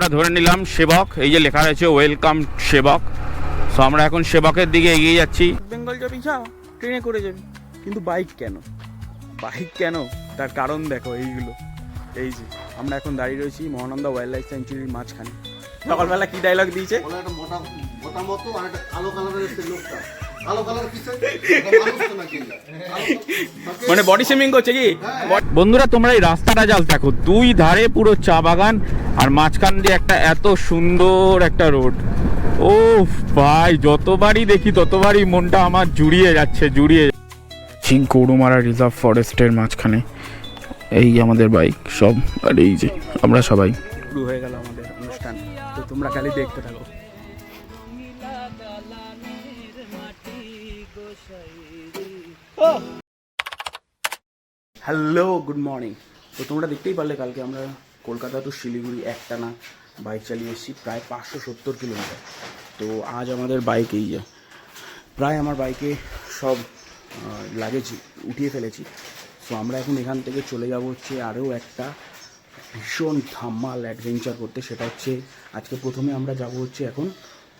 আমরা ধরে নিলাম সেবক এই যে লেখা রয়েছে ওয়েলকাম সেবক। সো আমরা এখন সেবকের দিকে এগিয়ে যাচ্ছি। বেঙ্গল যাবি? যা ট্রেনে করে যাবি। কিন্তু বাইক কেন? বাইক কেন? তার কারণ দেখো এইগুলো। এই যে আমরা এখন দাঁড়িয়ে রয়েছি মহানন্দা ওয়াইল্ড লাইফ স্যাঞ্চুরির মাঝখানে। সকালবেলা কি ডায়লগ দিয়েছে? একটা মোটা মোটা মতো আর একটা কালো কালারের লোকটা। মানে বডি শেমিং করছে কি? বন্ধুরা তোমরা এই রাস্তাটা জাল দেখো দুই ধারে পুরো চা বাগান আর মাঝখান দিয়ে একটা এত সুন্দর একটা রোড। ও ভাই যতবারই দেখি ততবারই মনটা আমার জুড়িয়ে যাচ্ছে জুড়িয়ে ঠিক গরুমারা রিজার্ভ ফরেস্টের মাঝখানে। এই আমাদের বাইক সব আর এই যে আমরা সবাই। শুরু হয়ে গেল আমাদের অনুষ্ঠান। তো তোমরা খালি দেখতে থাকো। Hello, good morning. তো তোমরা দেখতেই পারলে কালকে আমরা কলকাতা টু শিলিগুড়ি একটানা বাইক চালিয়ে এসেছি প্রায় পাঁচশো সত্তর কিলোমিটার। তো আজ আমাদের বাইক এই যে, প্রায় আমার বাইকে সব লাগেজ উঠিয়ে ফেলেছি। তো আমরা এখন এখান থেকে চলে যাব হচ্ছে আরও একটা ভীষণ ধাম্মাল অ্যাডভেঞ্চার করতে, সেটা হচ্ছে আজকে প্রথমে আমরা যাব হচ্ছে এখন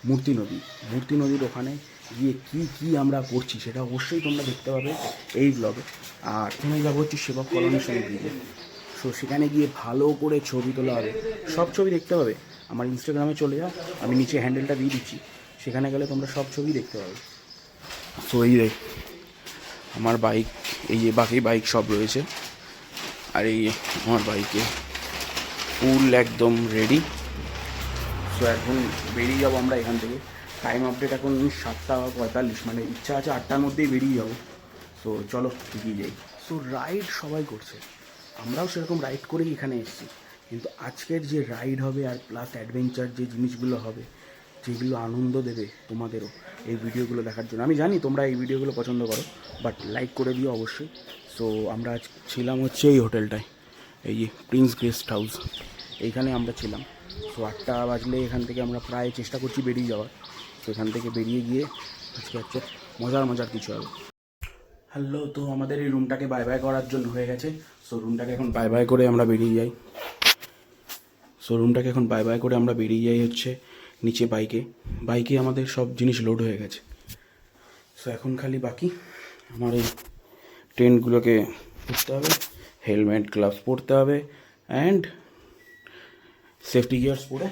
মূর্তি নদী। মূর্তি নদীর ওখানে গিয়ে কি কি আমরা করছি সেটা অবশ্যই তোমরা দেখতে পাবে এই ব্লগে আর প্রথমে যাব হচ্ছে সেবক কলোনেশন ব্রিজে সো সেখানে গিয়ে ভালো করে ছবি তোলা হবে। সব ছবি দেখতে পাবে। আমার ইনস্টাগ্রামে চলে যাও। আমি নিচে হ্যান্ডেলটা দিয়ে দিচ্ছি। সেখানে গেলে তোমরা সব ছবি দেখতে পাবে। সো এই রে আমার বাইক এই যে বাকি বাইক সব রয়েছে। আর এই আমার বাইকে ফুল একদম রেডি সো এখন বেরিয়ে যাব আমরা এখান থেকে। টাইম আপডেট এখন সাতটা পঁয়তাল্লিশ মানে ইচ্ছা আছে আটটার মধ্যেই বেরিয়ে যাব। সো চলো এগিয়ে যাই। সো রাইড সবাই করছে। আমরাও সেরকম রাইড করেই এখানে এসেছি। কিন্তু আজকের যে রাইড হবে আর প্লাস অ্যাডভেঞ্চার যে জিনিসগুলো হবে, যেগুলো আনন্দ দেবে তোমাদেরও, এই ভিডিওগুলো দেখার জন্য। আমি জানি তোমরা এই ভিডিওগুলো পছন্দ করো বাট লাইক করে দিও অবশ্যই। সো আমরা আজ ছিলাম হচ্ছে এই হোটেলটায় এই যে প্রিন্স গেস্ট হাউস এইখানে আমরা ছিলাম। সো আটটা বাজলে এখান থেকে আমরা প্রায় চেষ্টা করছি বেরিয়ে যাওয়ার। তো এখান থেকে বেরিয়ে গিয়ে আজকে হচ্ছে মজার মজার কিছু হবে। হ্যালো, তো আমাদের এই রুমটাকে বাই বাই করার জন্য হয়ে গেছে। সো রুমটাকে এখন বাই বাই করে আমরা বেরিয়ে যাই। সো রুমটাকে এখন বাই বাই করে আমরা বেরিয়ে যাই হচ্ছে নিচে বাইকে বাইকে আমাদের সব জিনিস লোড হয়ে গেছে। সো এখন খালি বাকি আমার এই টেন্টগুলোকে পরতে হবে, হেলমেট গ্লাভস পরতে হবে অ্যান্ড সেফটি গিয়ার্স পরে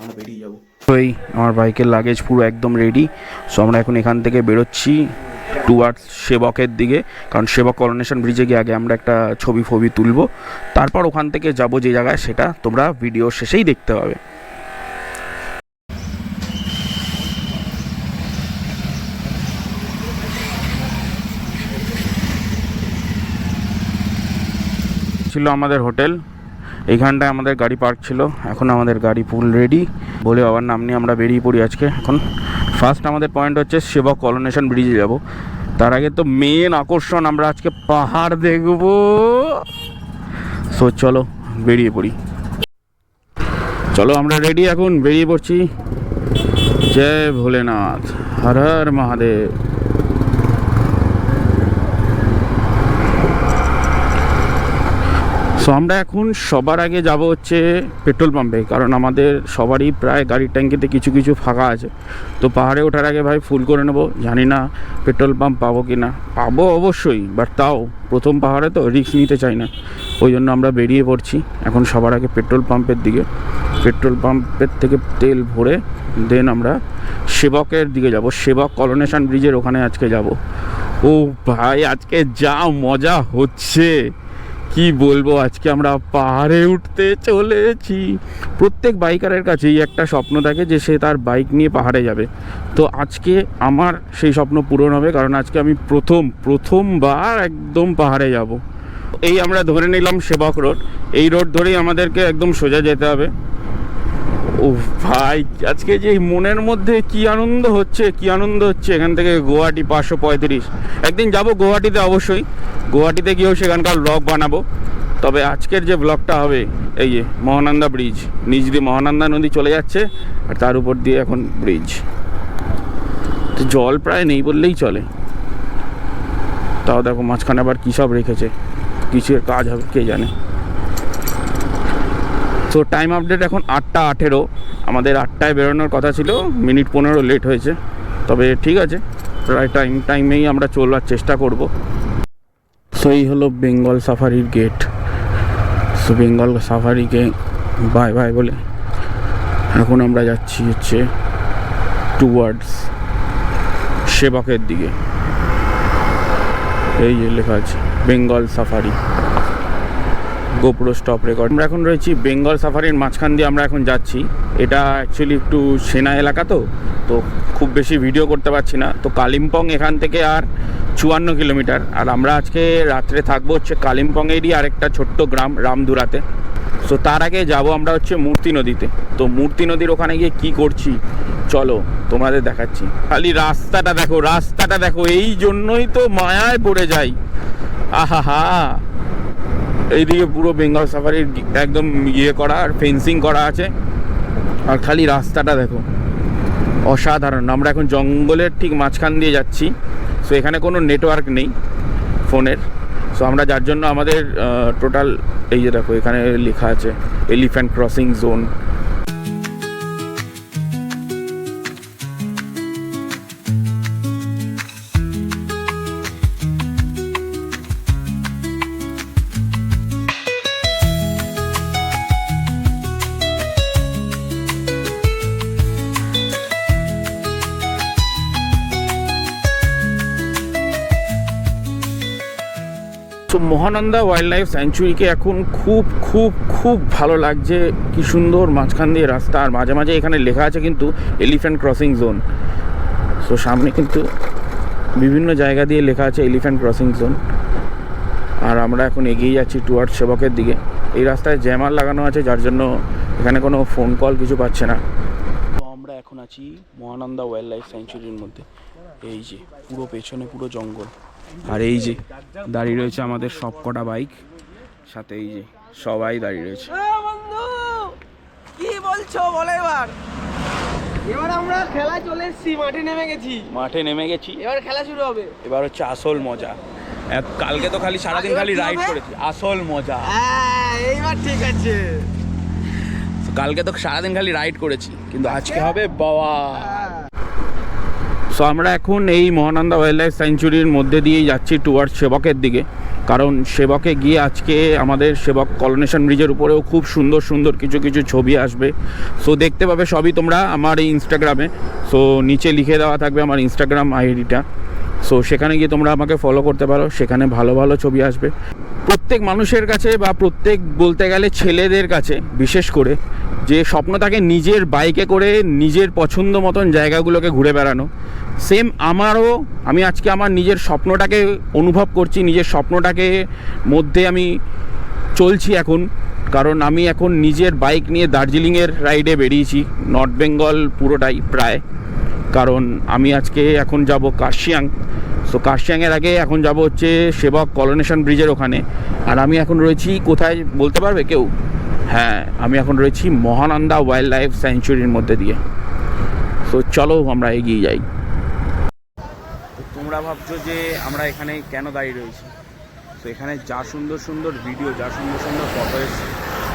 আমরা বেরিয়ে যাব। ওই আমার বাইকের লাগেজ পুরো একদম রেডি সো আমরা এখন এখান থেকে বেরোচ্ছি টুয়ার্ডস সেবকের দিকে। কারণ সেবক করোনেশন ব্রিজে গিয়ে আগে আমরা একটা ছবি ফবি তুলবো। তারপর ওখান থেকে যাব যে জায়গায়, সেটা তোমরা ভিডিও শেষেই দেখতে পাবে। ছিল আমাদের হোটেল। এইখানটায় আমাদের গাড়ি পার্ক ছিল। এখন আমাদের গাড়ি ফুল রেডি। বলে বাবার নাম নিয়ে আমরা বেরিয়ে পড়ি আজকে। এখন ফার্স্ট আমাদের পয়েন্ট হচ্ছে সেবক কলোনেশন ব্রিজে যাব। তার আগে তো মেন আকর্ষণ আমরা আজকে পাহাড় দেখব। সো চলো, বেরিয়ে পড়ি। চলো, আমরা রেডি এখন। বেরিয়ে পড়ছি। জয় ভোলেনাথ। হর হর মহাদেব। সো আমরা এখন সবার আগে যাব হচ্ছে পেট্রোল পাম্পে, কারণ আমাদের সবারই প্রায় গাড়ির ট্যাঙ্কিতে কিছু কিছু ফাঁকা আছে। তো পাহাড়ে ওঠার আগে ভাই ফুল করে নেব, জানি না পেট্রোল পাম্প পাবো কি না। পাবো অবশ্যই বাট তাও, প্রথম পাহাড়ে তো রিস্ক নিতে চাই না। ওই জন্য আমরা বেরিয়ে পড়ছি, এখন সবার আগে পেট্রোল পাম্পের দিকে। পেট্রোল পাম্পের থেকে তেল ভরে দেন আমরা সেবকের দিকে যাব, সেবক কলোনেশন ব্রিজের ওখানে আজকে যাব। ও ভাই, আজকে যা মজা হচ্ছে! কি বলব, আজকে আমরা পাহাড়ে উঠতে চলেছি। প্রত্যেক বাইকারের কাছেই একটা স্বপ্ন থাকে যে সে তার বাইক নিয়ে পাহাড়ে যাবে। তো আজকে আমার সেই স্বপ্ন পূরণ হবে, কারণ আজকে আমি প্রথম, প্রথমবার একদম পাহাড়ে যাব। এই আমরা ধরে নিলাম সেবক রোড। এই রোড ধরেই আমাদেরকে একদম সোজা যেতে হবে। ও ভাই, আজকে যে মনের মধ্যে কি আনন্দ হচ্ছে, কি আনন্দ হচ্ছে এখান থেকে গুয়াহাটি পাঁচশো পঁয়ত্রিশ। একদিন যাব গুয়াহাটিতে অবশ্যই। গুয়াহাটিতে গিয়েও সেখানকার ব্লগ বানাবো। তবে আজকের যে ব্লগটা হবে, এই যে মহানন্দা ব্রিজ নিচ দিয়ে মহানন্দা নদী চলে যাচ্ছে, আর তার উপর দিয়ে এখন ব্রিজ তো জল প্রায় নেই বললেই চলে। তাও দেখো মাঝখানে আবার কী সব রেখেছে, কিসের কাজ হবে কে জানে। তো টাইম আপডেট এখন আটটা আঠেরো। আমাদের আটটায় বেরোনোর কথা ছিল, মিনিট পনেরো লেট হয়েছে। তবে ঠিক আছে, প্রায় টাইম টাইমেই আমরা চলবার চেষ্টা করব। সো এই হলো বেঙ্গল সাফারির গেট সো বেঙ্গল সাফারিকে বাই বাই বলে। এখন আমরা যাচ্ছি হচ্ছে টুয়ার্ডস সেবকের দিকে। এই যে লেখা আছে Bengal safari GoPro stop record আমরা এখন রয়েছি বেঙ্গল সাফারির মাঝখান দিয়ে আমরা এখন যাচ্ছি। এটা অ্যাকচুয়ালি একটু সেনা এলাকা তো তো খুব বেশি ভিডিও করতে পারছি না। তো কালিম্পং এখান থেকে আর চুয়ান্ন কিলোমিটার। আর আমরা আজকে রাত্রে থাকব হচ্ছে কালিম্পংয়েরই আরেকটা ছোট্ট গ্রাম, রামদুরাতে। সো তার আগে যাব আমরা হচ্ছে মূর্তি নদীতে। তো মূর্তি নদীর ওখানে গিয়ে কি করছি? চলো তোমাদের দেখাচ্ছি। খালি রাস্তাটা দেখো রাস্তাটা দেখো, এই জন্যই তো মায়ায় পড়ে যাই। আহা হা এইদিকে পুরো বেঙ্গল সাফারির একদম ইয়ে করা আর ফেন্সিং করা আছে। আর খালি রাস্তাটা দেখো, অসাধারণ। আমরা এখন জঙ্গলের ঠিক মাঝখান দিয়ে যাচ্ছি। সো এখানে কোনো নেটওয়ার্ক নেই ফোনের। সো আমরা যার জন্য আমাদের টোটাল এই যে দেখো, এখানে লেখা আছে elephant crossing zone Mahananda wild life স্যাঞ্চুরিকে এখন খুব খুব খুব ভালো লাগছে। কি সুন্দর মাঝখান দিয়ে রাস্তা। আর মাঝে মাঝে এখানে লেখা আছে কিন্তু এলিফ্যান্ট ক্রসিং জোন সো সামনে কিন্তু বিভিন্ন জায়গা দিয়ে লেখা আছে এলিফ্যান্ট ক্রসিং জোন আর আমরা এখন এগিয়ে যাচ্ছি টুয়ার্ড সেবকের দিকে। এই রাস্তায় জ্যামার লাগানো আছে, যার জন্য এখানে কোনো ফোন কল কিছু পাচ্ছে না। তো আমরা এখন আছি মহানন্দা ওয়াইল্ড লাইফ স্যাঞ্চুরির মধ্যে। এই যে পুরো পেছনে পুরো জঙ্গল। আর এই যে দাঁড়িয়ে রয়েছে আমাদের সব কটা বাইক। সাথে এই যে সবাই দাঁড়িয়ে রয়েছে। কি বলছো বলো এবার? এবার আমরা খেলা চলে এসেছি মাঠে নেমে গেছি। মাঠে নেমে গেছি। এবার খেলা শুরু হবে। এবার হচ্ছে আসল মজা। কালকে তো খালি সারাদিন খালি রাইড করেছি। আসল মজা। হ্যাঁ এইবার ঠিক আছে। কালকে তো সারাদিন খালি রাইড করেছি। কিন্তু আজকে হবে বাবা সো আমরা এখন এই মহানন্দা ওয়াইল্ড লাইফ স্যাঞ্চুরির মধ্যে দিয়েই যাচ্ছি টুয়ার্ড সেবকের দিকে। কারণ সেবকে গিয়ে আজকে আমাদের সেবক কলোনেশন ব্রিজের উপরেও খুব সুন্দর সুন্দর কিছু কিছু ছবি আসবে। সো দেখতে পাবে সবই তোমরা আমার এই ইনস্টাগ্রামে সো নিচে লিখে দেওয়া থাকবে আমার ইনস্টাগ্রাম আইডিটা সো সেখানে গিয়ে তোমরা আমাকে ফলো করতে পারো। সেখানে ভালো ভালো ছবি আসবে। প্রত্যেক মানুষের কাছে বা প্রত্যেক বলতে গেলে ছেলেদের কাছে, বিশেষ করে যে স্বপ্ন থাকে নিজের বাইকে করে নিজের পছন্দ মতন জায়গাগুলোকে ঘুরে বেড়ানো। সেম আমারও, আমি আজকে আমার নিজের স্বপ্নটাকে অনুভব করছি, নিজের স্বপ্নটাকে মধ্যে আমি চলছি এখন। কারণ আমি এখন নিজের বাইক নিয়ে দার্জিলিংয়ের রাইডে বেরিয়েছি নর্থ বেঙ্গল পুরোটাই প্রায়। কারণ আমি আজকে এখন যাব কার্শিয়াং সো কার্শিয়াংয়ের আগে এখন যাব হচ্ছে সেবক কলোনেশন ব্রিজের ওখানে। আর আমি এখন রয়েছি কোথায় বলতে পারবে কেউ? হ্যাঁ আমি এখন রয়েছি মহানন্দা ওয়াইল্ড লাইফ স্যাঞ্চুরির মধ্যে দিয়ে। তো চলো আমরা এগিয়ে যাই। তোমরা ভাবছ যে আমরা এখানে কেন দাঁড়িয়ে রয়েছি? তো এখানে যা সুন্দর সুন্দর ভিডিও যা সুন্দর সুন্দর ফটো এসছে,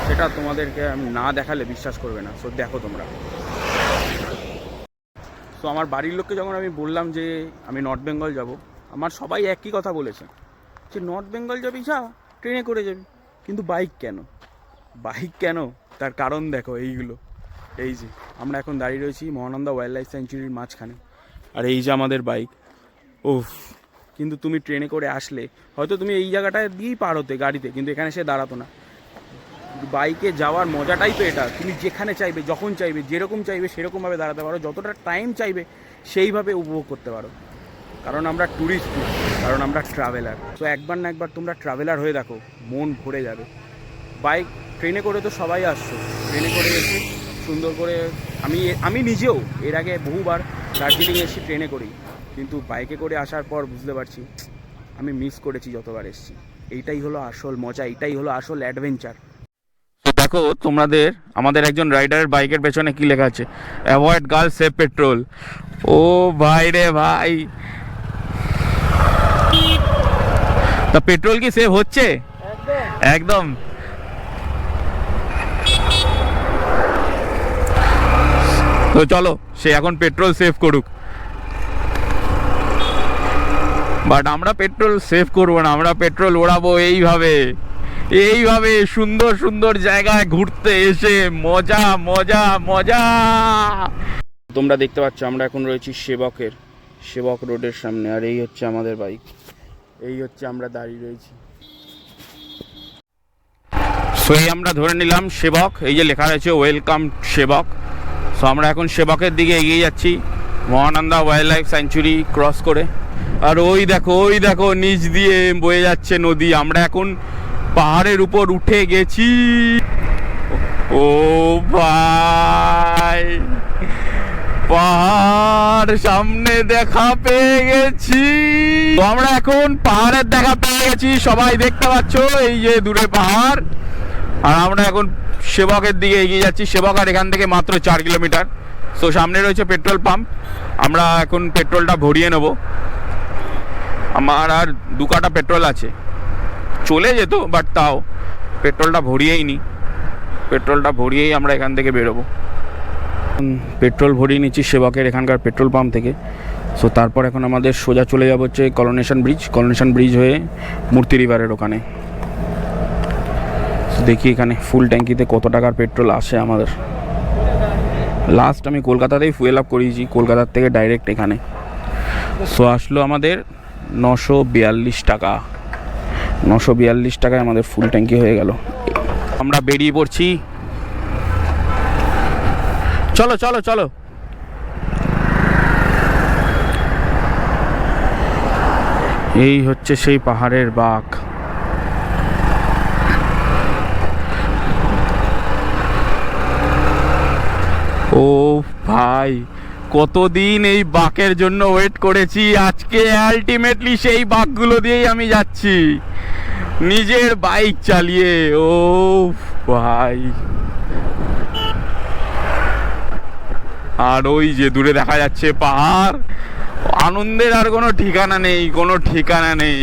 সেটা তোমাদেরকে আমি না দেখালে বিশ্বাস করবে না। সো দেখো তোমরা। তো আমার বাড়ির লোককে যখন আমি বললাম যে আমি নর্থ বেঙ্গল যাব, আমার সবাই একই কথা বলেছে যে নর্থ বেঙ্গল যাবি যা, ট্রেনে করে যাবি। কিন্তু বাইক কেন? বাইক কেন? তার কারণ দেখো এইগুলো। এই যে, আমরা এখন দাঁড়িয়ে রয়েছি মহানন্দা ওয়াইল্ড লাইফ স্যাঞ্চুরির মাঝখানে। আর এই যে আমাদের বাইক ওফ কিন্তু তুমি ট্রেনে করে আসলে, হয়তো তুমি এই জায়গাটায় দিয়েই পার হতে গাড়িতে, কিন্তু এখানে সে দাঁড়াতো না। বাইকে যাওয়ার মজাটাই তো এটা, তুমি যেখানে চাইবে, যখন চাইবে, যেরকম চাইবে, সেরকমভাবে দাঁড়াতে পারো। যতটা টাইম চাইবে, সেইভাবে উপভোগ করতে পারো। কারণ আমরা ট্যুরিস্ট কারণ আমরা ট্রাভেলার তো একবার না একবার তোমরা ট্রাভেলার হয়ে দেখো, মন ভরে যাবে। বাইক ট্রেনে করে তো সবাই আসছো। ট্রেনে করে এসে সুন্দর করে আমি আমি নিজেও এর আগে বহুবার দার্জিলিং এসেছি ট্রেনে করেই কিন্তু বাইকে করে আসার পর বুঝতে পারছি আমি মিস করেছি যতবার এসেছি। এইটাই হলো আসল মজা এইটাই হলো আসল অ্যাডভেঞ্চার দেখো তোমাদের আমাদের একজন রাইডারের বাইকের পেছনে কি লেখা আছে? অ্যাভয়েড গার্ল সেভ পেট্রোল ও ভাই রে ভাই। তা পেট্রোল কি সেভ হচ্ছে? একদম। তো চলো সে এখন পেট্রোল সেভ করুক। বাট আমরা পেট্রোল সেভ করব না আমরা পেট্রোল ওড়াবো এইভাবে। এইভাবে সুন্দর সুন্দর জায়গায় ঘুরতে এসে মজা মজা মজা। তোমরা দেখতে পাচ্ছ আমরা এখন রয়েছি সেবকের সেবক রোডের সামনে। আর এই হচ্ছে আমাদের বাইক এই হচ্ছে আমরা দাঁড়িয়ে রয়েছি। সো এই আমরা ধরে নিলাম সেবক। এই যে লেখা রয়েছে ওয়েলকাম সেবক। সো আমরা এখন সেবকের দিকে এগিয়ে যাচ্ছি, Mahananda wild life sanctuary cross করে। আর ওই দেখো ওই দেখো, নিচ দিয়ে বয়ে যাচ্ছে নদী। আমরা এখন পাহাড়ের উপর উঠে গেছি। ও ভাই, পাহাড় সামনে দেখা পেয়ে গেছি। আমরা এখন পাহাড়ের দেখা পেয়ে গেছি, সবাই দেখতে পাচ্ছ, এই যে দূরে পাহাড়। আর আমরা এখন সেবকের দিকে এগিয়ে যাচ্ছি। সেবক আর এখান থেকে মাত্র চার কিলোমিটার। সো সামনে রয়েছে পেট্রোল পাম্প। আমরা এখন পেট্রোলটা ভরিয়ে নেব। আমার আর দু কাটা পেট্রোল আছে। চলে যেত বাট তাও। পেট্রোলটা ভরিয়েই নি। পেট্রোলটা ভরিয়েই আমরা এখান থেকে বেরোবো। পেট্রোল ভরিয়ে নিচ্ছি সেবকের এখানকার পেট্রোল পাম্প থেকে। সো তারপর এখন আমাদের সোজা চলে যাব হচ্ছে কলোনেশন ব্রিজ। কলোনেশন ব্রিজ হয়ে মূর্তি রিভারের ওখানে। দেখি এখানে ফুল ট্যাঙ্কিতে কত টাকার পেট্রোল আসে আমাদের। লাস্ট আমি কলকাতাতেই ফুয়েল আপ করিয়েছি, কলকাতার থেকে ডাইরেক্ট এখানে। সো আসলো আমাদের নশো বিয়াল্লিশ টাকা। নশো বিয়াল্লিশ টাকায় আমাদের ফুল ট্যাঙ্কি হয়ে গেল। আমরা বেরিয়ে পড়ছি। চলো চলো চলো। এই হচ্ছে সেই পাহাড়ের বাঘ। ও ভাই, কতদিন এই বাঘের জন্য ওয়েট করেছি? আজকে আলটিমেটলি সেই বাঘগুলো দিয়েই আমি যাচ্ছি। নিজের বাইক চালিয়ে, ও ভাই। আর ওই যে দূরে দেখা যাচ্ছে পাহাড়। আনন্দের আর কোনো ঠিকানা নেই, কোনো ঠিকানা নেই।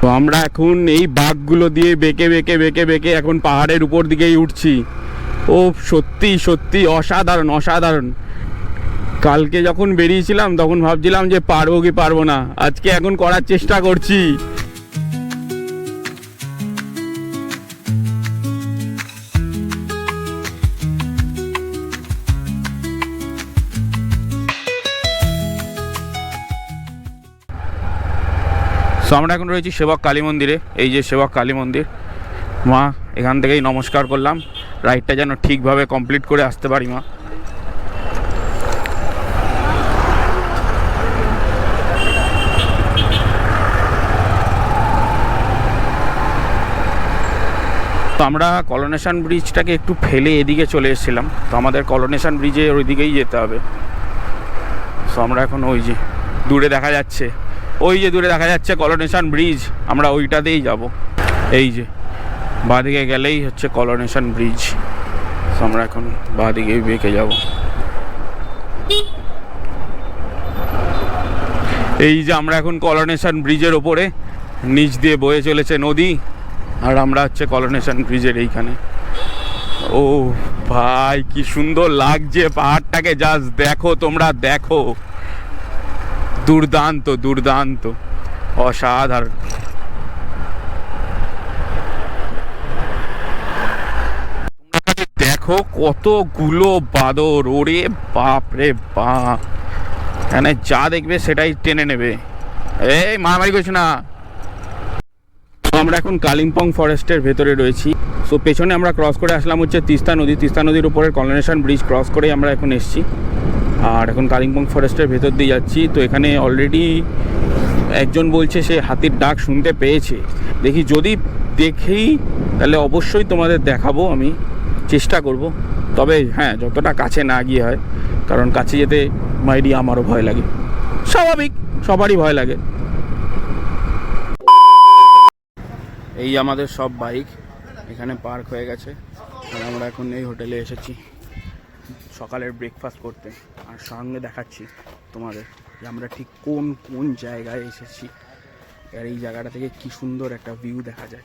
তো আমরা এখন এই বাঘগুলো দিয়ে বেঁকে বেঁকে বেঁকে বেঁকে এখন পাহাড়ের উপর দিকেই উঠছি। ও সত্যি সত্যি, অসাধারণ অসাধারণ। কালকে যখন বেরিয়েছিলাম, তখন ভাবছিলাম যে পারব কি পারব না। আজকে এখন করার চেষ্টা করছি। সো আমরা এখন রয়েছি সেবক কালী মন্দিরে। এই যে সেবক কালী মন্দির। মা, এখান থেকেই নমস্কার করলাম। রাইডটা যেন ঠিকভাবে কমপ্লিট করে আসতে পারি মা। তো আমরা কলোনেশন ব্রিজটাকে একটু ফেলে এদিকে চলে এসেছিলাম। তো আমাদের কলোনেশন ব্রিজে ওইদিকেই যেতে হবে। তো আমরা এখন ওই যে দূরে দেখা যাচ্ছে। ওই যে দূরে দেখা যাচ্ছে কলোনেশন ব্রিজ। আমরা ওইটাতেই যাব। এই যে বাঁদিকে গেলেই হচ্ছে কলোনেশন ব্রিজ আমরা এখন বাঁদিকে বেঁকে যাব। এই যে আমরা এখন কলোনেশন ব্রিজের ওপরে নিচ দিয়ে বয়ে চলেছে নদী, আর আমরা হচ্ছে কলোনেশন ব্রিজের এইখানে। ও ভাই, কি সুন্দর লাগছে পাহাড়টাকে। জাস্ট দেখো, তোমরা দেখো। দুর্দান্ত দুর্দান্ত। অসাধারণ তোমরা খালি দেখো কতগুলো বাদর, ওরে বাপ রে বাপ। এখানে যা দেখবে সেটাই টেনে নেবে। এই, মারামারি করছ না? আমরা এখন কালিম্পং ফরেস্টের ভেতরে রয়েছি। সো পেছনে আমরা ক্রস করে আসলাম হচ্ছে তিস্তা নদী। তিস্তা নদীর উপরের কলোনেশন ব্রিজ ক্রস করে আমরা এখন এসেছি। আর এখন কালিম্পং ফরেস্টের ভেতর দিয়ে যাচ্ছি। তো এখানে অলরেডি একজন বলছে সে হাতির ডাক শুনতে পেয়েছে। দেখি যদি দেখেই, তাহলে অবশ্যই তোমাদের দেখাবো আমি। চেষ্টা করব। তবে হ্যাঁ যতটা কাছে না গিয়ে হয়, কারণ কাছে যেতে মাইডি আমারও ভয় লাগে। স্বাভাবিক, সবারই ভয় লাগে। এই আমাদের সব বাইক এখানে পার্ক হয়ে গেছে, আর আমরা এখন এই হোটেলে এসেছি। সকালের ব্রেকফাস্ট করতে, আর সঙ্গে দেখাচ্ছি তোমাদের যে আমরা ঠিক কোন কোন জায়গায় এসেছি। আর এই জায়গাটা থেকে কি সুন্দর একটা ভিউ দেখা যায়।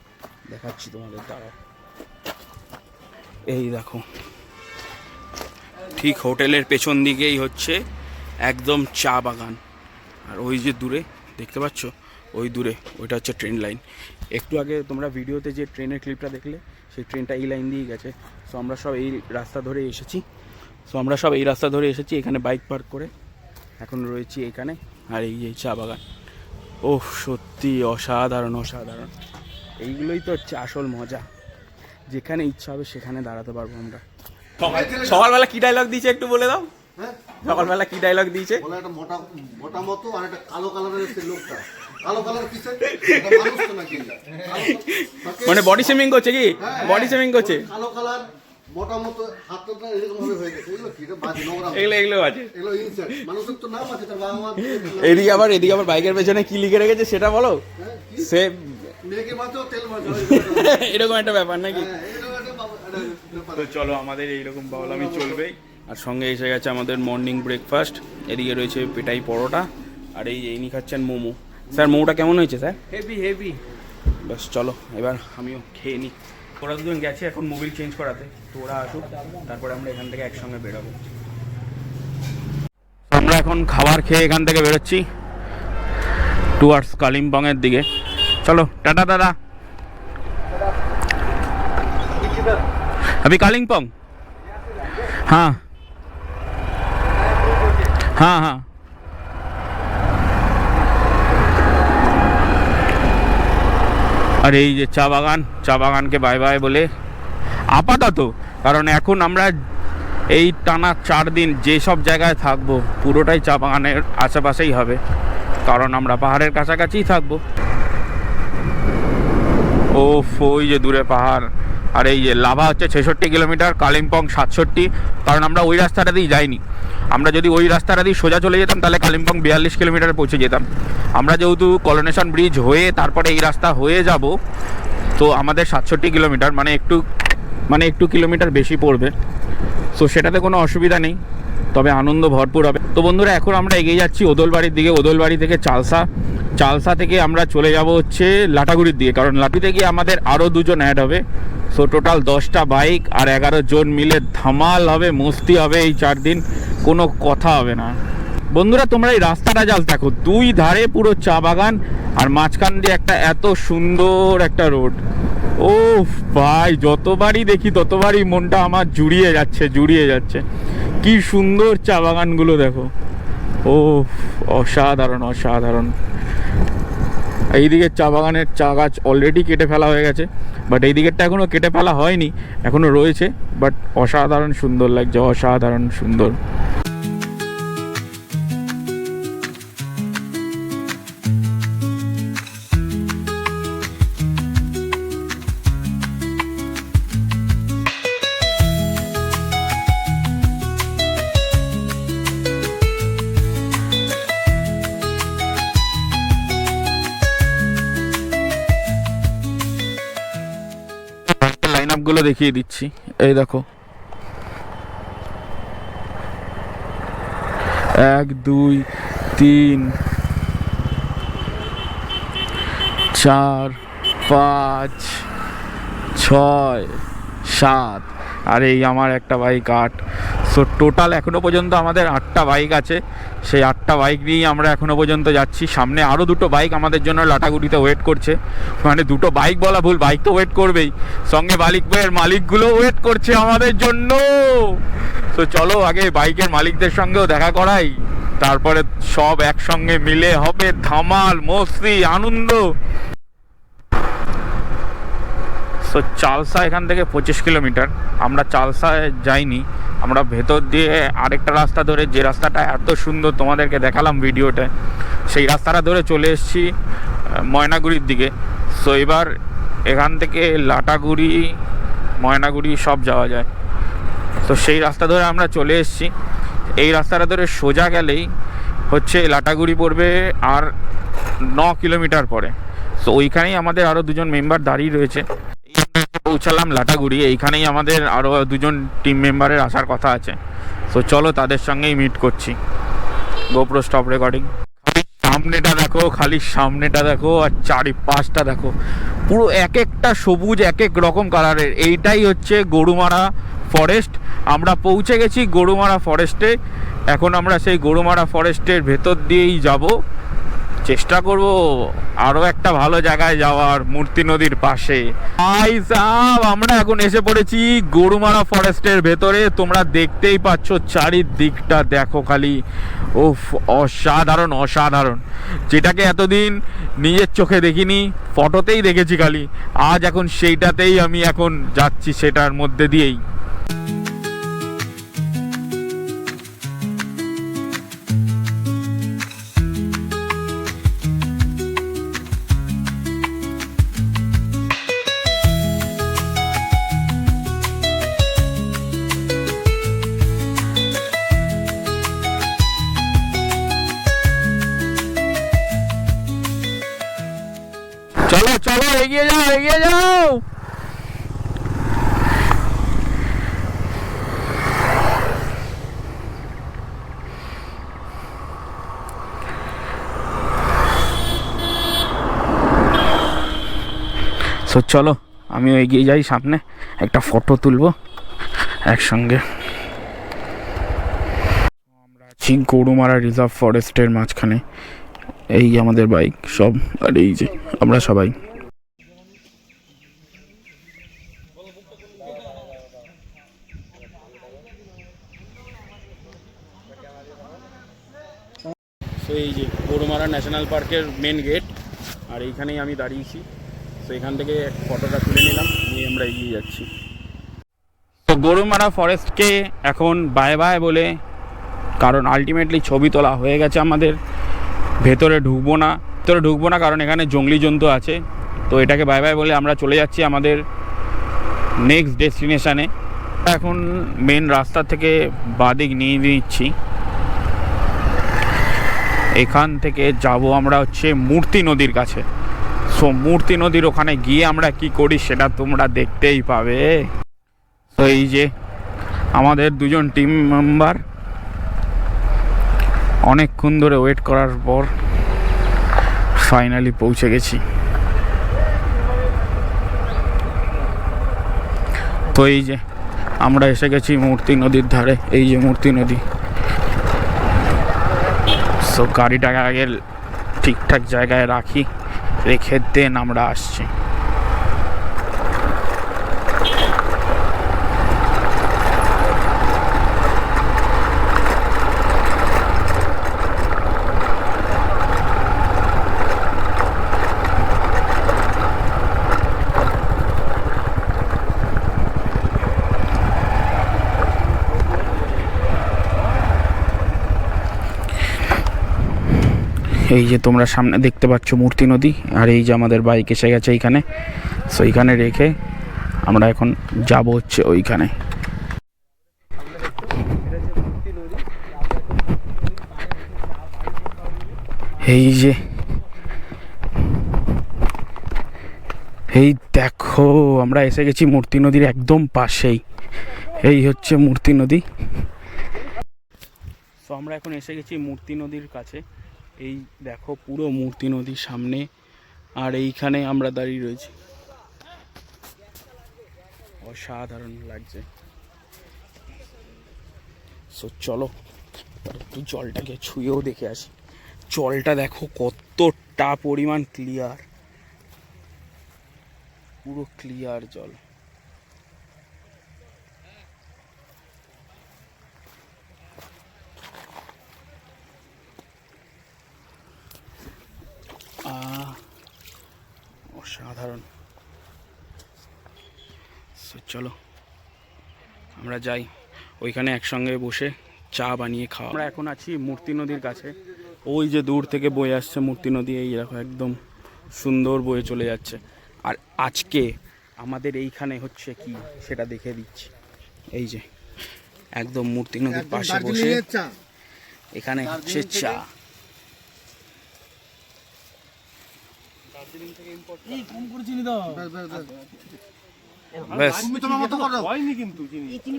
দেখাচ্ছি তোমাদের দ্বারা। এই দেখো। ঠিক হোটেলের পেছন দিকেই হচ্ছে একদম চা বাগান। আর ওই যে দূরে, দেখতে পাচ্ছ? ওই দূরে, ওইটা হচ্ছে ট্রেন লাইন একটু আগে তোমরা ভিডিওতে যে ট্রেনের ক্লিপটা দেখলে, সেই ট্রেনটা এই লাইন দিয়েই গেছে। সো আমরা সব এই রাস্তা ধরে এসেছি। সো আমরা সব এই রাস্তা ধরে এসেছি, এখানে বাইক পার্ক করে। এখন রয়েছি এখানে, আর এই যে চা বাগান। ওহ, সত্যি অসাধারণ অসাধারণ। এইগুলোই তো হচ্ছে আসল মজা। যেখানে ইচ্ছা হবে সেখানে দাঁড়াতে পারব আমরা। সকালবেলা কি ডায়লগ দিয়েছে একটু বলে দাও? হ্যাঁ? সকালবেলা কি ডায়লগ দিয়েছে? একটা মোটা মোটা মতো আর একটা কালো কালারের লোকটা। মানে বডি শেমিং করছে কি? হ্যাঁ, বডি শেমিং করছে? কালো কালার মোটা হাতটা এরকম ভাবে হয়ে গেছে। এগুলো কি? বাজে নোংরা এগুলো এগুলো আছে এগুলো ইনসেক্ট মানুষের তো নাম আছে তার বাবা মা এদিকে আবার এদিকে আবার বাইকের পেছনে কি লিখে রেখেছে সেটা বলো? হ্যাঁ, সে এরকম একটা ব্যাপার নাকি? হ্যাঁ। তো চলো আমাদের এইরকম বাউলামি চলবেই। আর সঙ্গে এসে গেছে আমাদের মর্নিং ব্রেকফাস্ট এদিকে রয়েছে পেটাই পরোটা আর এই ইনি খাচ্ছেন মোমো। স্যার মোমোটা কেমন হয়েছে স্যার? হেভি হেভি ব্যাস চলো এবার আমিও খেয়ে নিই। ওরা দুজন গেছে এখন মোবিল চেঞ্জ করাতে। তো ওরা আসুক তারপরে আমরা এখান থেকে একসঙ্গে বেরোবো। আমরা এখন খাবার খেয়ে এখান থেকে বেরোচ্ছি। টুয়ার্ডস কালিম্পংয়ের দিকে। চলো টাটা দাদা अभी कालिम्पोंग हाँ हाँ हाँ আর এই যে চা বাগান চা বাগানকে বাই বাই বলে আপাতত কারণ এখন আমরা এই টানা চার দিন যেসব জায়গায় থাকবো পুরোটাই চা বাগানের আশেপাশেই হবে কারণ আমরা পাহাড়ের কাছাকাছিই থাকবো ও ওই যে দূরে পাহাড়। আর এই যে লাভা হচ্ছে ছেষট্টি কিলোমিটার, কালিম্পং সাতষট্টি। কারণ আমরা ওই রাস্তাটা দিয়ে যাইনি। আমরা যদি ওই রাস্তাটা দিয়ে সোজা চলে যেতাম, তাহলে কালিম্পং বিয়াল্লিশ কিলোমিটারে পৌঁছে যেতাম। আমরা যেহেতু কলোনেশন ব্রিজ হয়ে তারপরে এই রাস্তা হয়ে যাব, তো আমাদের সাতষট্টি কিলোমিটার মানে একটু মানে একটু কিলোমিটার বেশি পড়বে। সো সেটাতে কোনো অসুবিধা নেই, তবে আনন্দ ভরপুর হবে। তো বন্ধুরা, এখন আমরা এগিয়ে যাচ্ছি ওদলবাড়ির দিকে। ওদলবাড়ি থেকে চালসা চালসা থেকে আমরা চলে যাব হচ্ছে লাটাগুড়ির দিকে, কারণ লাটুতে গিয়ে আমাদের আরও দুজন অ্যাড হবে। সো টোটাল দশটা বাইক আর এগারো জন মিলে ধামাল হবে, মস্তি হবে এই চার দিন, কোনো কথা হবে না। বন্ধুরা, তোমরা এই রাস্তাটা জাস্ট দেখো, দুই ধারে পুরো চা বাগান আর মাঝখান দিয়ে একটা এত সুন্দর একটা রোড। ও ভাই, যতবারই দেখি ততবারই মনটা আমার জুড়িয়ে যাচ্ছে জুড়িয়ে যাচ্ছে। কি সুন্দর চা বাগানগুলো দেখো। ও অসাধারণ অসাধারণ। এইদিকে চা বাগানের চা গাছ অলরেডি কেটে ফেলা হয়ে গেছে বাট এই দিকেরটা এখনও কেটে ফেলা হয়নি এখনও রয়েছে বাট অসাধারণ সুন্দর লাগছে, অসাধারণ সুন্দর। দেখিয়ে দিচ্ছি। এই দেখো। এক, দুই, তিন, চার, পাঁচ, ছয়, সাত। আর, এই আমার একটা বাইক আট সো টোটাল এখনও পর্যন্ত আমাদের আটটা বাইক আছে। সেই আটটা বাইক নিয়েই আমরা এখনও পর্যন্ত যাচ্ছি। সামনে আরও দুটো বাইক আমাদের জন্য লাটাগুড়িতে ওয়েট করছে। মানে দুটো বাইক বলা ভুল বাইক তো ওয়েট করবেই। সঙ্গে মালিক বইয়ের মালিকগুলো ওয়েট করছে আমাদের জন্য। তো চলো আগে বাইকের মালিকদের সঙ্গেও দেখা করাই। তারপরে সব একসঙ্গে মিলে হবে। ধামাল, মস্তি, আনন্দ। তো চালসা এখান থেকে পঁচিশ কিলোমিটার। আমরা চালসায় যাইনি। আমরা ভেতর দিয়ে আরেকটা রাস্তা ধরে, যে রাস্তাটা এত সুন্দর তোমাদেরকে দেখালাম ভিডিওতে, সেই রাস্তাটা ধরে চলে এসেছি ময়নাগুড়ির দিকে। সো এবার এখান থেকে লাটাগুড়ি, ময়নাগুড়ি সব যাওয়া যায়। তো সেই রাস্তা ধরে আমরা চলে এসেছি। এই রাস্তাটা ধরে সোজা গেলেই হচ্ছে লাটাগুড়ি পড়বে আর ন কিলোমিটার পরে। তো ওইখানেই আমাদের আরও দুজন মেম্বার দাঁড়িয়ে রয়েছে। পৌঁছালাম লাটাগুড়ি, এইখানেই আমাদের আরও দুজন টিম মেম্বারের আসার কথা আছে। তো চলো তাদের সঙ্গেই মিট করছি। গোপ্রো স্টপ রেকর্ডিং সামনেটা দেখো, খালি সামনেটা দেখো, আর চারিপাশটা দেখো। পুরো এক একটা সবুজ, এক এক রকম কালারের এইটাই হচ্ছে গরুমারা ফরেস্ট আমরা পৌঁছে গেছি গরুমারা ফরেস্টে এখন আমরা সেই গরুমারা ফরেস্টের ভেতর দিয়েই যাব। চেষ্টা করব আরও একটা ভালো জায়গায় যাওয়ার মূর্তি নদীর পাশে। আমরা এখন এসে পড়েছি গরুমারা ফরেস্টের ভেতরে। তোমরা দেখতেই পাচ্ছ চারিদিকটা, দেখো খালি। ওফ অসাধারণ অসাধারণ। যেটাকে এতদিন নিজের চোখে দেখিনি, ফটোতেই দেখেছি খালি। আজ এখন সেইটাতেই আমি এখন যাচ্ছি, সেটার মধ্যে দিয়েই। সো চলো, আমিও এগিয়ে যাই সামনে। একটা ফটো তুলবো একসঙ্গে। আমরা আছি গরুমারা রিজার্ভ ফরেস্টের মাঝখানে। এই আমাদের বাইক সব, আর এই যে, আমরা সবাই। এই যে গরুমারা ন্যাশনাল পার্কের মেন গেট আর এইখানেই আমি দাঁড়িয়েছি। তো এখান থেকে ফটোটা তুলে নিলাম, নিয়ে আমরা এগিয়ে যাচ্ছি। তো গরুমারা ফরেস্টকে এখন বাই বাই বলে, কারণ আলটিমেটলি ছবি তোলা হয়ে গেছে আমাদের, ভেতরে ঢুকবো না। ভেতরে ঢুকবো না কারণ এখানে জঙ্গলি জন্তু আছে, তো এটাকে বাই বাই বলে আমরা চলে যাচ্ছি আমাদের নেক্সট ডেস্টিনেশানে এখন মেন রাস্তা থেকে বাদিক নিয়ে নিচ্ছি। এখান থেকে যাব আমরা হচ্ছে মূর্তি নদীর কাছে। মূর্তি নদীর ওখানে গিয়ে আমরা কি করি সেটা তোমরা দেখতেই পাবে। তো এই যে আমাদের দুজন টিম মেম্বার অনেকক্ষণ ধরে ওয়েট করার পর ফাইনালি পৌঁছে গেছি। তো এই যে আমরা এসে গেছি মূর্তি নদীর ধারে, এই যে মূর্তি নদী। সো গাড়িটাকে আগে ঠিকঠাক জায়গায় রাখি। রেখে দেন আমরা আসছি। এই যে তোমরা সামনে দেখতে পাচ্ছ মূর্তি নদী, আর এই যে আমাদের বাইক এসে গেছে এইখানে। সো এইখানে রেখে আমরা এখন যাব হচ্ছে ওইখানে। এই যে, এই দেখো, আমরা এসে গেছি মূর্তি নদীর একদম পাশেই। এই হচ্ছে মূর্তি নদী। তো আমরা এখন এসে গেছি মূর্তি নদীর কাছে। এই দেখো পুরো মূর্তি নদীর সামনে, আর এইখানে আমরা দাঁড়িয়ে রয়েছি। অসাধারণ লাগছে। সো চলো একটু জলটাকে ছুঁয়েও দেখে আসি। জলটা দেখো কতটা পরিমাণ ক্লিয়ার পুরো ক্লিয়ার জল আহ, অসাধারণ So, চলো। আমরা যাই। ওইখানে একসঙ্গে বসে চা বানিয়ে খাওয়া। আমরা এখন আছি মূর্তি নদীর কাছে। ওই যে দূর থেকে বয়ে আসছে মূর্তি নদী এই দেখো একদম সুন্দর বয়ে চলে যাচ্ছে। আর আজকে আমাদের এইখানে হচ্ছে কি সেটা দেখে দিচ্ছি। এই যে একদম মূর্তি নদীর পাশে বসে চা। এখানে হচ্ছে চা। বেশ, বেশ, বেশ। ব্যাস। তুমি তোমার মতো করো। হয়নি কিন্তু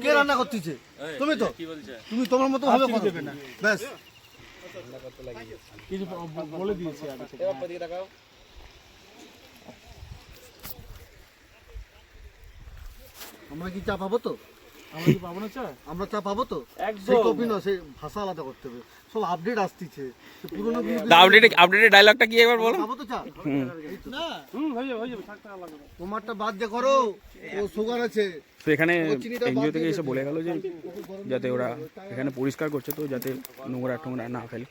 কে রান্না করতেছে? তুমি তো। তুমি তোমার মতো ভাবে করো ব্যাস। কিছু বলে দিয়েছি আগে থেকে। আমরা কি চা পাবো তো? আমরা কি পাবো না চা আমরা চা পাবো তো। একদম। সেই কপি না সেই ভাষা আলাদা করতে হবে। সব আপডেট আসতিছে। পুরোনো আপডেটে আপডেটের ডায়লগটা কি একবার বলো? পাবো তো চা? না? হুম হয়ে যাবে হয়ে যাবে টাকা লাগবে তোমারটা বাদ দিয়ে করো। ও সুগার আছে। তো এখানে এনজিও থেকে এসে বলে গেল যে যাতে ওরা এখানে পরিষ্কার করছে তো যাতে নোংরা টোংরা না ফেলে।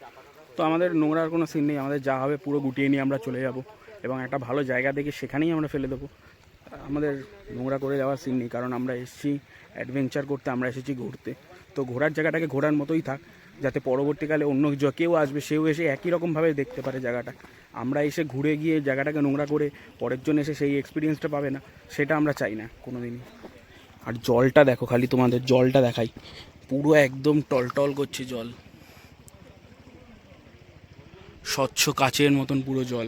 তো আমাদের নোংরার কোনো সিন নেই। আমাদের যা হবে পুরো গুটিয়ে নিয়ে আমরা চলে যাব। এবং একটা ভালো জায়গা দেখে সেখানেই আমরা ফেলে দেবো। আমাদের নোংরা করে যাওয়ার সিন নেই কারণ আমরা এসেছি অ্যাডভেঞ্চার করতে আমরা এসেছি ঘুরতে। তো ঘোরার জায়গাটাকে ঘোরার মতোই থাক, যাতে পরবর্তীকালে অন্য কেউ আসবে, সেও এসে একই রকমভাবে দেখতে পারে জায়গাটা। আমরা এসে ঘুরে গিয়ে জায়গাটাকে নোংরা করে পরের জন্য এসে সেই এক্সপিরিয়েন্সটা পাবে না, সেটা আমরা চাই না কোনো দিনই আর জলটা দেখো, খালি তোমাদের জলটা দেখাই। পুরো একদম টলটল করছে জল। স্বচ্ছ কাচের মতন পুরো জল।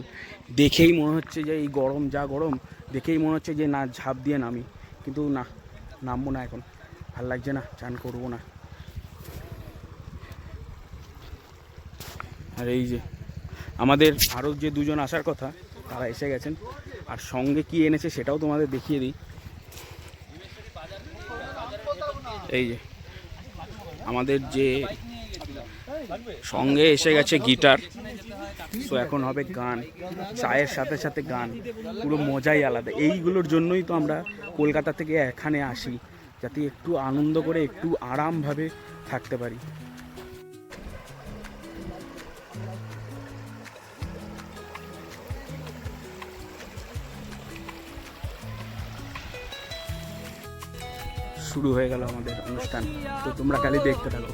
দেখেই মনে হচ্ছে যে এই গরম, যা গরম, দেখেই মনে হচ্ছে যে না, ঝাঁপ দিয়ে নামি। কিন্তু না নামবো না এখন। ভালো লাগছে না, চান করব না। আর এই যে, আমাদের আরও যে দুজন আসার কথা, তারা এসে গেছেন। আর সঙ্গে কি এনেছে সেটাও তোমাদের দেখিয়ে দিই। এই যে, আমাদের যে সঙ্গে এসে গেছে গিটার। তো এখন হবে গান, চায়ের সাথে সাথে গান, পুরো মজাই আলাদা। এইগুলোর জন্যই তো আমরা কলকাতা থেকে এখানে আসি, যাতে একটু আনন্দ করে একটু আরামভাবে থাকতে পারি। শুরু হয়ে গেল আমাদের অনুষ্ঠান। তো তোমরা খালি দেখতে থাকো।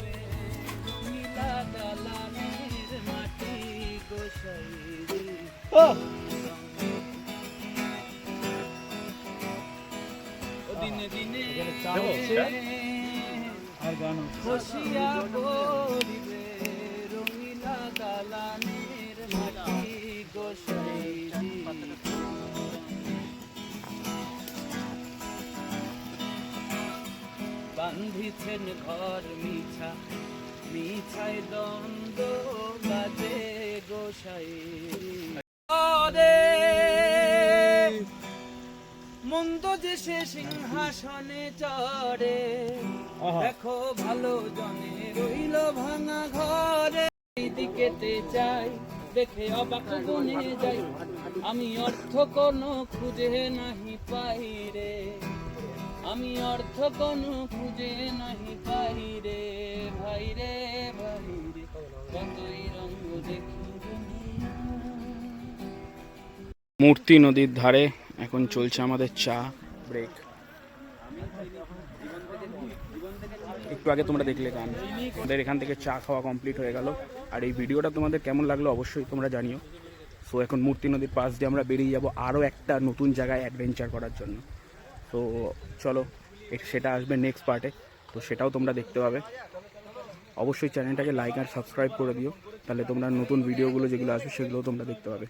দেখো ভালো জনে, রইল ভাঙা ঘরে। দিকেতে চাই দেখে অবাক গুনে যাই। আমি অর্থ কোনো খুঁজে নাহি পাই রে। আমি অর্থ কোনো খুঁজে নাহি পাই রে। ভাই রে ভাই রে, কতই রঙ দেখি। মূর্তি নদীর ধারে এখন চলছে আমাদের চা ব্রেক। একটু আগে তোমরা দেখলে গান। আমাদের এখান থেকে চা খাওয়া কমপ্লিট হয়ে গেল। আর এই ভিডিওটা তোমাদের কেমন লাগল অবশ্যই তোমরা জানিও। সো এখন মূর্তি নদীর পাশ দিয়ে আমরা বেরিয়ে যাব আরও একটা নতুন জায়গায় অ্যাডভেঞ্চার করার জন্য। তো চলো সেটা আসবে নেক্সট পার্টে তো সেটাও তোমরা দেখতে পাবে। অবশ্যই চ্যানেলটাকে লাইক আর সাবস্ক্রাইব করে দিও। তাহলে তোমরা নতুন ভিডিওগুলো যেগুলো আসবে সেগুলোও তোমরা দেখতে পাবে।